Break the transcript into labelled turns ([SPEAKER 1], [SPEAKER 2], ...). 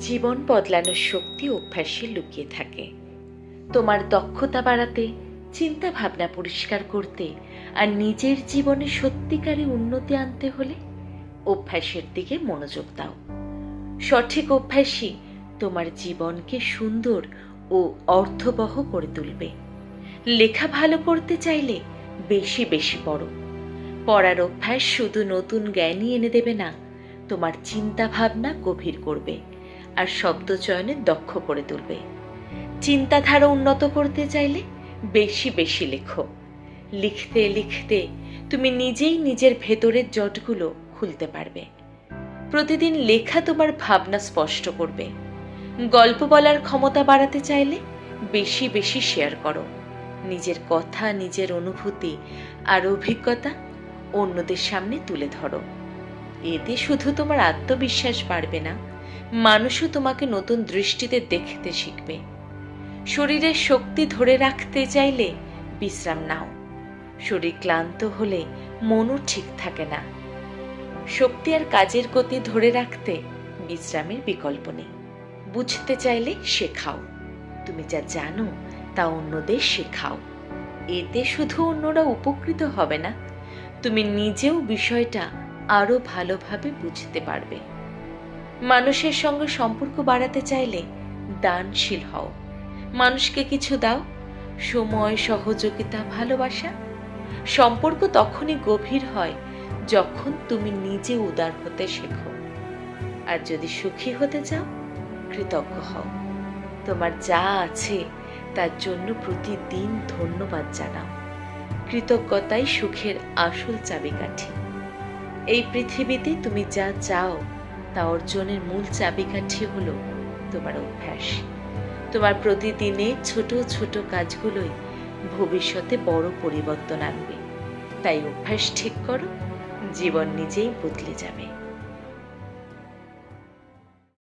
[SPEAKER 1] জীবন বদলানোর শক্তি অভ্যাসে লুকিয়ে থাকে। তোমার দক্ষতা বাড়াতে চিন্তা ভাবনা পরিষ্কার করতে আর নিজের জীবনে সত্যিকারে উন্নতি আনতে হলে অভ্যাসের দিকে মনোযোগ দাও। সঠিক অভ্যাসই তোমার জীবনকে সুন্দর ও অর্থবহ করে তুলবে। লেখা ভালো করতে চাইলে বেশি বেশি পড়ো। পড়ার অভ্যাস শুধু নতুন জ্ঞানই এনে দেবে না, তোমার চিন্তা ভাবনা গভীর করবে। আর শব্দ চয়নে দক্ষ করে তুলবে। চিন্তাধারা উন্নত করতে চাইলে বেশি বেশি লেখো। লিখতে লিখতে তুমি নিজেই নিজের ভেতরের জটগুলো খুলতে পারবে। প্রতিদিন লেখা তোমার ভাবনা স্পষ্ট করবে। গল্প বলার ক্ষমতা বাড়াতে চাইলে বেশি বেশি শেয়ার করো। নিজের কথা, নিজের অনুভূতি আর অভিজ্ঞতা অন্যদের সামনে তুলে ধরো। এতে শুধু তোমার আত্মবিশ্বাস বাড়বে না মানুষও তোমাকে নতুন দৃষ্টিতে দেখতে শিখবে। শরীরের শক্তি ধরে রাখতে চাইলে বিশ্রাম নাও। শরীর ক্লান্ত হলে মনও ঠিক থাকে না। শক্তি আর কাজের গতি ধরে রাখতে বিশ্রামের বিকল্প নেই। বুঝতে চাইলে শেখাও। তুমি যা জানো তা অন্যদের শেখাও। এতে শুধু অন্যরা উপকৃত হবে না, তুমি নিজেও বিষয়টা আরও ভালোভাবে বুঝতে পারবে। মানুষের সঙ্গে সম্পর্ক বাড়াতে চাইলে দানশীল হও। মানুষকে কিছু দাও, সময়, সহযোগিতা, ভালোবাসা। সম্পর্ক তখনই গভীর হয় যখন তুমি নিজে উদার হতে শেখো। আর যদি সুখী হতে চাও, কৃতজ্ঞ হও। তোমার যা আছে তার জন্য প্রতিদিন ধন্যবাদ জানাও। কৃতজ্ঞতাই সুখের আসল চাবিকাঠি। এই পৃথিবীতে তুমি যা চাও তা অর্জনের মূল চাবিকাঠি হলো তোমার অভ্যাস। তোমার প্রতিদিনে ছোট ছোট কাজগুলোই ভবিষ্যতে বড় পরিবর্তন আনবে। তাই অভ্যাস ঠিক করো, জীবন নিজেই বদলে যাবে।